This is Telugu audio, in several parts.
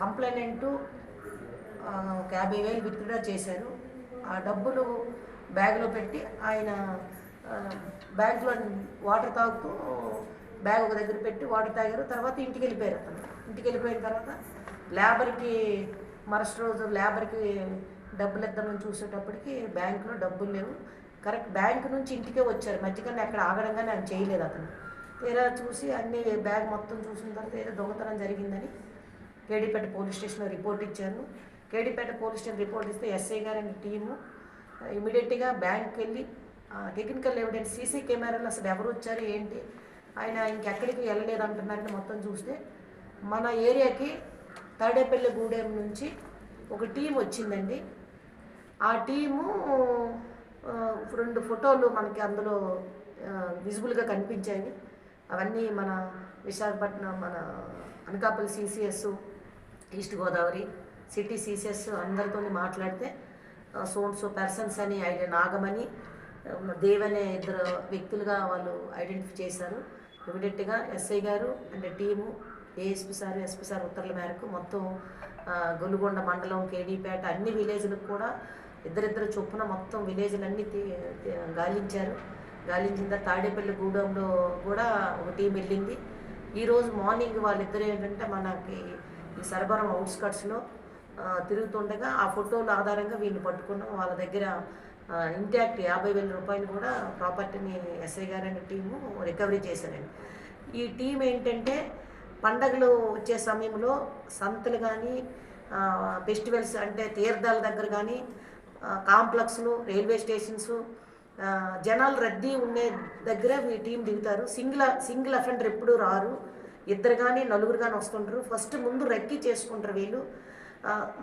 కంప్లైనెంటు ఒక యాభై వేలు విత్డ్రా చేశారు. ఆ డబ్బులు బ్యాగ్లో పెట్టి ఆయన బ్యాగ్లో వాటర్ తాగుతూ బ్యాగ్ ఒక దగ్గర పెట్టి వాటర్ తాగారు. తర్వాత ఇంటికి వెళ్ళిపోయారు అతను. ఇంటికి వెళ్ళిపోయిన తర్వాత లేబర్కి మరుసటి రోజు లేబర్కి డబ్బులు ఇద్దామని చూసేటప్పటికి బ్యాంకులో డబ్బులు లేవు. కరెక్ట్ బ్యాంక్ నుంచి ఇంటికే వచ్చారు. మధ్యకన్నా అక్కడ ఆగడం కానీ ఆయన చేయలేదు అతను. తీరా చూసి అన్ని బ్యాగ్ మొత్తం చూసిన తర్వాత ఏదో దొంగతనం జరిగిందని కేడీపేట పోలీస్ స్టేషన్లో రిపోర్ట్ ఇచ్చాను కేడీపేట పోలీస్ స్టేషన్ రిపోర్ట్ ఇస్తే ఎస్ఐ గారి టీము. ఇమీడియట్గా బ్యాంక్కి వెళ్ళి టెక్నికల్ ఎవిడెన్స్ సీసీ కెమెరాలు అసలు ఎవరు వచ్చారు ఏంటి? ఆయన ఇంకెక్కడికి వెళ్ళలేదు అంటున్నారని మొత్తం చూస్తే మన ఏరియాకి తాడేపల్లి గూడెం నుంచి ఒక టీం వచ్చిందండి. ఆ టీము రెండు ఫోటోలు మనకి అందులో విజిబుల్గా కనిపించాయి. అవన్నీ మన విశాఖపట్నం మన Anakapalli CCS east Godavari city CCS అందరితో మాట్లాడితే సోన్ సో పర్సన్స్ అని ఆయన నాగమని దేవ్ అనే ఇద్దరు వ్యక్తులుగా వాళ్ళు ఐడెంటిఫై చేశారు. ఇమీడియట్గా ఎస్ఐ గారు and team ASP sir SP sir ఉత్తర్వుల మేరకు మొత్తం గొలుగొండ మండలం కేడీపేట అన్ని విలేజ్లకు కూడా ఇద్దరిద్దరు చొప్పున మొత్తం విలేజ్లన్నీ గాలించారు. గాలించిన తర్వాత తాడేపల్లి గూడెంలో కూడా ఒక టీం వెళ్ళింది. ఈరోజు మార్నింగ్ వాళ్ళిద్దరు ఏంటంటే మనకి ఈ సరబరం అవుట్స్కట్స్లో తిరుగుతుండగా ఆ ఫోటోల ఆధారంగా వీళ్ళు పట్టుకున్నాం. వాళ్ళ దగ్గర ఇంటాక్ట్ యాభై వేల రూపాయలు కూడా ప్రాపర్టీని ఎస్ఐ గారు అనే టీము రికవరీ చేశారండి. ఈ టీం ఏంటంటే పండగలు వచ్చే సమయంలో సంతలు కానీ ఫెస్టివల్స్ అంటే తీర్థాల దగ్గర కానీ కాంప్లెక్స్లు రైల్వే స్టేషన్స్ జనాలు రద్దీ ఉండే దగ్గర ఈ టీం దిగుతారు. సింగిల్ సింగిల్ అఫెండర్ ఎప్పుడూ రారు. ఇద్దరు కానీ నలుగురు కానీ వస్తుంటారు ఫస్ట్ ముందు రెక్కి చేసుకుంటారు వీళ్ళు.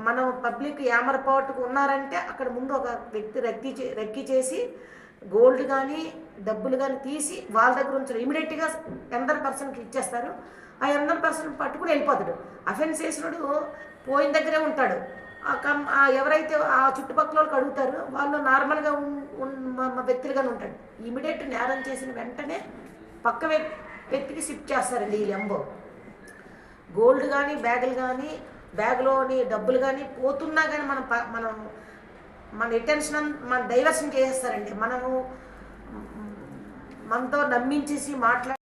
మనం పబ్లిక్ యామరపాటుకు ఉన్నారంటే అక్కడ ముందు ఒక వ్యక్తి రెక్కి చే రెక్కి చేసి గోల్డ్ కానీ డబ్బులు కానీ తీసి వాళ్ళ దగ్గర ఉంచారు. ఇమీడియట్గా ఎందర్ పర్సన్కి ఇచ్చేస్తారు. ఆ ఎందర్ పర్సన్ పట్టుకుని వెళ్ళిపోతాడు. అఫెన్స్ చేసినోడు పోయిన దగ్గరే ఉంటాడు. ఎవరైతే ఆ చుట్టుపక్కల వాళ్ళకి అడుగుతారో వాళ్ళు నార్మల్గా వ్యక్తులుగానే ఉంటాడు ఇమీడియట్ నేరం చేసిన వెంటనే పక్క వ్యక్- వ్యక్తికి షిఫ్ట్ చేస్తారండి ఈ లెంబో గోల్డ్ కానీ బ్యాగులు కానీ బ్యాగ్లోని డబ్బులు కానీ పోతున్నా కానీ మనం ప- మనం మన అటెన్షన్ మన డైవర్షన్ చేసేస్తారండి. మనము మనతో నమ్మించేసి మాట్లాడి